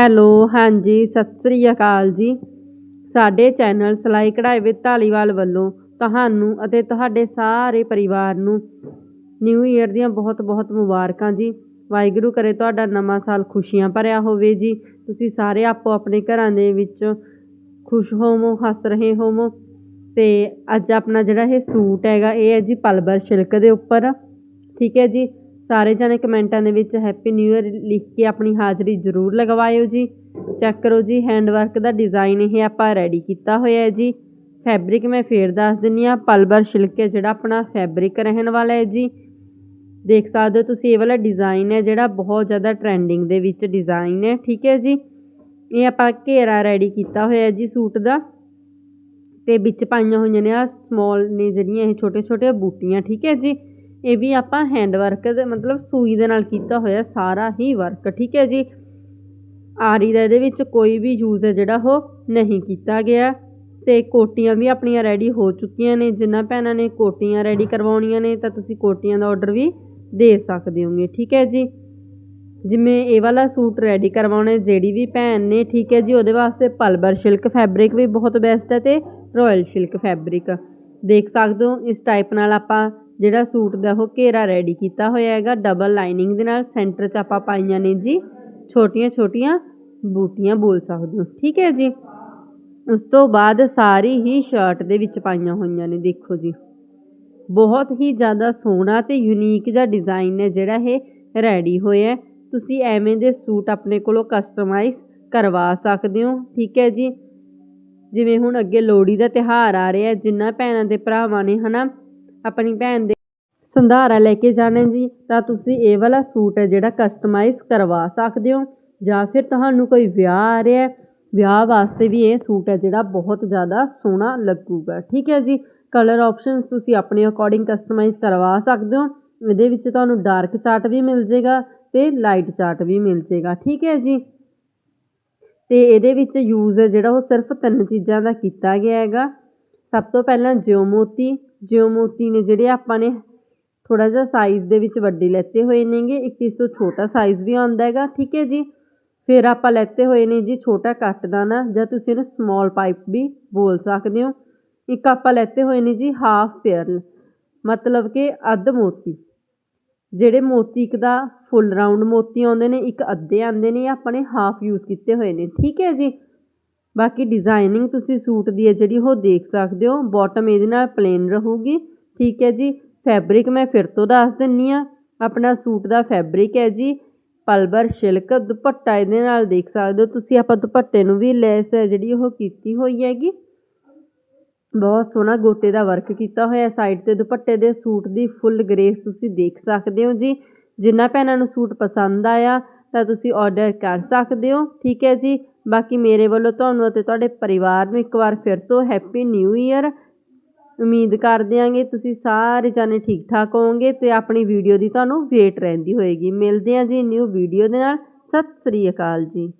Hello, ਹਾਂਜੀ, ਸਤਿ ਸ੍ਰੀ ਅਕਾਲ ਜੀ। ਸਾਡੇ ਚੈਨਲ ਸਿਲਾਈ ਕਢਾਈ ਵਿਦ ਧਾਲੀਵਾਲ ਵੱਲੋਂ ਤੁਹਾਨੂੰ ਅਤੇ ਤੁਹਾਡੇ ਸਾਰੇ ਪਰਿਵਾਰ ਨੂੰ ਨਿਊ ਈਅਰ ਦੀਆਂ ਬਹੁਤ ਬਹੁਤ ਮੁਬਾਰਕਾਂ ਜੀ। ਵਾਹਿਗੁਰੂ ਕਰੇ ਤੁਹਾਡਾ ਨਵਾਂ ਸਾਲ ਖੁਸ਼ੀਆਂ ਭਰਿਆ ਹੋਵੇ ਜੀ। ਤੁਸੀਂ ਸਾਰੇ ਆਪੋ ਆਪਣੇ ਘਰਾਂ ਦੇ ਵਿੱਚ ਖੁਸ਼ ਹੋਵੋ, ਹੱਸ ਰਹੇ ਹੋਵੋ। ਤੇ ਅੱਜ ਆਪਣਾ ਜਿਹੜਾ ਇਹ ਸੂਟ ਹੈਗਾ, ਇਹ ਹੈ ਜੀ ਪਲਬਰ ਸਿਲਕ ਦੇ ਉੱਪਰ। ਠੀਕ ਹੈ ਜੀ। ਸਾਰੇ ਜਣੇ ਕਮੈਂਟਾਂ ਦੇ ਵਿੱਚ ਹੈਪੀ ਨਿਊ ਈਅਰ ਲਿਖ ਕੇ ਆਪਣੀ ਹਾਜ਼ਰੀ ਜ਼ਰੂਰ ਲਗਵਾਇਓ ਜੀ। ਚੈੱਕ ਕਰੋ ਜੀ ਹੈਂਡ ਵਰਕ ਦਾ ਡਿਜ਼ਾਈਨ ਇਹ ਆਪਾਂ ਰੈਡੀ ਕੀਤਾ ਹੋਇਆ ਹੈ ਜੀ। ਫੈਬਰਿਕ ਮੈਂ ਫੇਰ ਦੱਸ ਦਿੰਨੀ ਆ ਪਲਬਰ ਸਿਲਕ ਹੈ ਜਿਹੜਾ ਆਪਣਾ ਫੈਬਰਿਕ ਰਹਿਣ ਵਾਲਾ ਹੈ ਜੀ। ਦੇਖ ਸਕਦੇ ਹੋ ਤੁਸੀਂ, ਇਹ ਵਾਲਾ ਡਿਜ਼ਾਈਨ ਹੈ ਜਿਹੜਾ ਬਹੁਤ ਜ਼ਿਆਦਾ ਟ੍ਰੈਂਡਿੰਗ ਦੇ ਵਿੱਚ ਡਿਜ਼ਾਈਨ ਹੈ, ਠੀਕ ਹੈ ਜੀ। ਇਹ ਆਪਾਂ ਘੇਰਾ ਰੈਡੀ ਕੀਤਾ ਹੋਇਆ ਹੈ ਜੀ ਸੂਟ ਦਾ। ਤੇ ਵਿੱਚ ਪਾਈਆਂ ਹੋਈਆਂ ਨੇ ਆ ਸਮਾਲ ਨੇ ਜਿਹੜੀਆਂ ਇਹ ਛੋਟੇ ਛੋਟੇ ਬੂਟੀਆਂ, ਠੀਕ ਹੈ ਜੀ। ਇਹ ਵੀ ਆਪਾਂ ਹੈਂਡ ਵਰਕ ਦੇ ਮਤਲਬ ਸੂਈ ਦੇ ਨਾਲ ਕੀਤਾ ਹੋਇਆ ਸਾਰਾ ਹੀ ਵਰਕ ਠੀਕ ਹੈ ਜੀ? ਆਰੀ ਦਾ ਇਹਦੇ ਵਿੱਚ ਕੋਈ ਵੀ ਯੂਜ਼ ਹੈ ਜਿਹੜਾ ਉਹ ਨਹੀਂ ਕੀਤਾ ਗਿਆ ਤੇ ਕੋਟੀਆਂ ਵੀ ਆਪਣੀਆਂ ਰੈਡੀ ਹੋ ਚੁੱਕੀਆਂ ਨੇ, ਜਿਨ੍ਹਾਂ ਭੈਣਾਂ ਨੇ ਕੋਟੀਆਂ ਰੈਡੀ ਕਰਵਾਉਣੀਆਂ ਨੇ ਤਾਂ ਤੁਸੀਂ ਕੋਟੀਆਂ ਦਾ ਆਰਡਰ ਵੀ ਦੇ ਸਕਦੇ ਹੋਗੇ, ਠੀਕ ਹੈ ਜੀ? ਜਿਵੇਂ ਇਹ ਵਾਲਾ ਸੂਟ ਰੈਡੀ ਕਰਵਾਉਣਾ ਜਿਹੜੀ ਵੀ ਭੈਣ ਨੇ, ਠੀਕ ਹੈ ਜੀ, ਉਹਦੇ ਵਾਸਤੇ ਪਲਬਰ ਸਿਲਕ ਫੈਬਰਿਕ ਵੀ ਬਹੁਤ ਬੈਸਟ ਹੈ ਤੇ ਰਾਇਲ ਸਿਲਕ ਫੈਬਰਿਕ ਦੇਖ ਸਕਦੇ ਹੋ, ਇਸ ਟਾਈਪ ਨਾਲ ਆਪਾਂ ਜਿਹੜਾ ਸੂਟ ਦਾ ਉਹ ਘੇਰਾ ਰੈਡੀ ਕੀਤਾ ਹੋਇਆ ਹੈਗਾ ਡਬਲ ਲਾਈਨਿੰਗ ਦੇ ਨਾਲ ਸੈਂਟਰ 'ਚ ਆਪਾਂ ਪਾਈਆਂ ਨੇ ਜੀ ਛੋਟੀਆਂ ਛੋਟੀਆਂ ਬੂਟੀਆਂ ਬੋਲ ਸਕਦੇ ਹੋ। ਠੀਕ ਹੈ ਜੀ? ਉਸ ਤੋਂ ਬਾਅਦ ਸਾਰੀ ਹੀ ਸ਼ਰਟ ਦੇ ਵਿੱਚ ਪਾਈਆਂ ਹੋਈਆਂ ਨੇ, ਦੇਖੋ ਜੀ। ਬਹੁਤ ਹੀ ਜ਼ਿਆਦਾ ਸੋਹਣਾ ਤੇ ਯੂਨੀਕ ਜਿਹਾ ਡਿਜ਼ਾਈਨ ਹੈ ਜਿਹੜਾ ਇਹ ਰੈਡੀ ਹੋਇਆ ਤੁਸੀਂ ਐਵੇਂ ਦੇ ਸੂਟ ਆਪਣੇ ਕੋਲੋਂ ਕਸਟਮਾਈਜ਼ ਕਰਵਾ ਸਕਦੇ ਹੋ। ਠੀਕ ਹੈ ਜੀ? ਜਿਵੇਂ ਹੁਣ ਅੱਗੇ ਲੋਹੜੀ ਦਾ ਤਿਹਾਰ ਆ ਰਿਹਾ ਜਿੰਨਾ ਭੈਣਾਂ ਦੇ ਭਰਾਵਾਂ ਨੇ ਹਨਾ ਆਪਣੀ ਭੈਣ ਦੇ ਸੰਧਾਰਾ ਲੈ ਕੇ ਜਾਣਾ ਜੀ, ਤਾਂ ਤੁਸੀਂ ਇਹ ਵਾਲਾ ਸੂਟ ਹੈ ਜਿਹੜਾ ਕਸਟਮਾਈਜ਼ ਕਰਵਾ ਸਕਦੇ ਹੋ। ਜਾਂ ਫਿਰ ਤੁਹਾਨੂੰ ਕੋਈ ਵਿਆਹ ਆ ਰਿਹਾ ਵਿਆਹ ਵਾਸਤੇ ਵੀ ਇਹ ਸੂਟ ਹੈ ਜਿਹੜਾ ਬਹੁਤ ਜ਼ਿਆਦਾ ਸੋਹਣਾ ਲੱਗੂਗਾ। ਠੀਕ ਹੈ ਜੀ ਕਲਰ ਆਪਸ਼ਨਸ ਤੁਸੀਂ ਆਪਣੇ ਅਕੋਰਡਿੰਗ ਕਸਟਮਾਈਜ਼ ਕਰਵਾ ਸਕਦੇ ਹੋ। ਇਹਦੇ ਵਿੱਚ ਤੁਹਾਨੂੰ ਡਾਰਕ ਚਾਰਟ ਵੀ ਮਿਲ ਜੇਗਾ ਤੇ ਲਾਈਟ ਚਾਰਟ ਵੀ ਮਿਲ ਜੇਗਾ ਠੀਕ ਹੈ ਜੀ, ਤੇ ਇਹਦੇ ਵਿੱਚ ਯੂਜ਼ ਹੈ ਜਿਹੜਾ ਉਹ ਸਿਰਫ ਤਿੰਨ ਚੀਜ਼ਾਂ ਦਾ ਕੀਤਾ ਗਿਆ ਹੈਗਾ। ਸਭ ਤੋਂ ਪਹਿਲਾਂ ਜਿਓ ਮੋਤੀ ਜਿਉਂ ਮੋਤੀ ਨੇ ਜਿਹੜੇ ਆਪਾਂ ਨੇ ਥੋੜਾ ਜਿਹਾ ਸਾਈਜ਼ ਦੇ ਵਿੱਚ ਵੱਡੇ ਲੈਤੇ ਹੋਏ ਨੇਗੇ, ਇੱਕ ਇਸ ਤੋਂ ਛੋਟਾ ਸਾਈਜ਼ ਵੀ ਆਉਂਦਾ ਹੈਗਾ, ਠੀਕ ਹੈ ਜੀ? ਫਿਰ ਆਪਾਂ ਲੈਤੇ ਹੋਏ ਨੇ ਜੀ ਛੋਟਾ ਕੱਟ ਦਾਣਾ, ਜਾਂ ਤੁਸੀਂ ਇਹਨੂੰ ਸਮਾਲ ਪਾਈਪ ਵੀ ਬੋਲ ਸਕਦੇ ਹੋ। ਇੱਕ ਆਪਾਂ ਲੈਤੇ ਹੋਏ ਨੇ ਜੀ ਹਾਫ ਪੇਅਰਲ ਮਤਲਬ ਕਿ ਅੱਧ ਮੋਤੀ। ਜਿਹੜੇ ਮੋਤੀ ਇੱਕ ਦਾ ਫੁੱਲ ਰਾਉਂਡ ਮੋਤੀ ਆਉਂਦੇ ਨੇ, ਇੱਕ ਅੱਧੇ ਆਉਂਦੇ ਨੇ ਆਪਾਂ ਨੇ ਹਾਫ ਯੂਜ਼ ਕੀਤੇ ਹੋਏ ਨੇ, ਠੀਕ ਹੈ ਜੀ? ਬਾਕੀ ਡਿਜ਼ਾਈਨਿੰਗ ਤੁਸੀਂ ਸੂਟ ਦੀ ਹੈ ਜਿਹੜੀ ਉਹ ਦੇਖ ਸਕਦੇ ਹੋ। ਬਾਟਮ ਇਹਦੇ ਨਾਲ ਪਲੇਨ ਰਹੂਗੀ। ਠੀਕ ਹੈ ਜੀ। ਫੈਬਰਿਕ ਮੈਂ ਫਿਰ ਤੋਂ ਦੱਸ ਦਿੰਨੀ ਆ ਆਪਣਾ ਸੂਟ ਦਾ ਫੈਬਰਿਕ ਹੈ ਜੀ। ਪਲਬਰ ਸਿਲਕ ਦੁਪੱਟਾ ਇਹਦੇ ਨਾਲ ਦੇਖ ਸਕਦੇ ਹੋ। ਤੁਸੀਂ ਆਪਾਂ ਦੁਪੱਟੇ ਨੂੰ ਵੀ ਲੈਸ ਹੈ ਜਿਹੜੀ ਉਹ ਕੀਤੀ ਹੋਈ ਹੈਗੀ। ਬਹੁਤ ਸੋਹਣਾ ਗੋਟੇ ਦਾ ਵਰਕ ਕੀਤਾ ਹੋਇਆ ਸਾਈਡ ਤੇ ਦੁਪੱਟੇ ਦੇ ਸੂਟ ਦੀ ਫੁੱਲ ਗ੍ਰੇਸ ਤੁਸੀਂ ਦੇਖ ਸਕਦੇ ਹੋ ਜੀ। ਜਿੰਨਾ ਭੈਣਾਂ ਨੂੰ ਸੂਟ ਪਸੰਦ ਆਇਆ ਤਾਂ ਤੁਸੀਂ ਆਰਡਰ ਕਰ ਸਕਦੇ ਹੋ। ਠੀਕ ਹੈ ਜੀ। ਬਾਕੀ ਮੇਰੇ ਵੱਲੋਂ ਤੁਹਾਨੂੰ ਅਤੇ ਤੁਹਾਡੇ ਪਰਿਵਾਰ ਨੂੰ ਇੱਕ ਵਾਰ ਫਿਰ ਤੋਂ ਹੈਪੀ ਨਿਊ ਈਅਰ ਉਮੀਦ ਕਰਦੇ ਆਂਗੇ ਤੁਸੀਂ ਸਾਰੇ ਜਾਣੇ ਠੀਕ ਠਾਕ ਹੋਵੋਗੇ ਅਤੇ ਆਪਣੀ ਵੀਡੀਓ ਦੀ ਤੁਹਾਨੂੰ ਵੇਟ ਰਹਿੰਦੀ ਹੋਏਗੀ। ਮਿਲਦੇ ਹਾਂ ਜੀ ਨਿਊ ਵੀਡੀਓ ਦੇ ਨਾਲ। ਸਤਿ ਸ੍ਰੀ ਅਕਾਲ ਜੀ।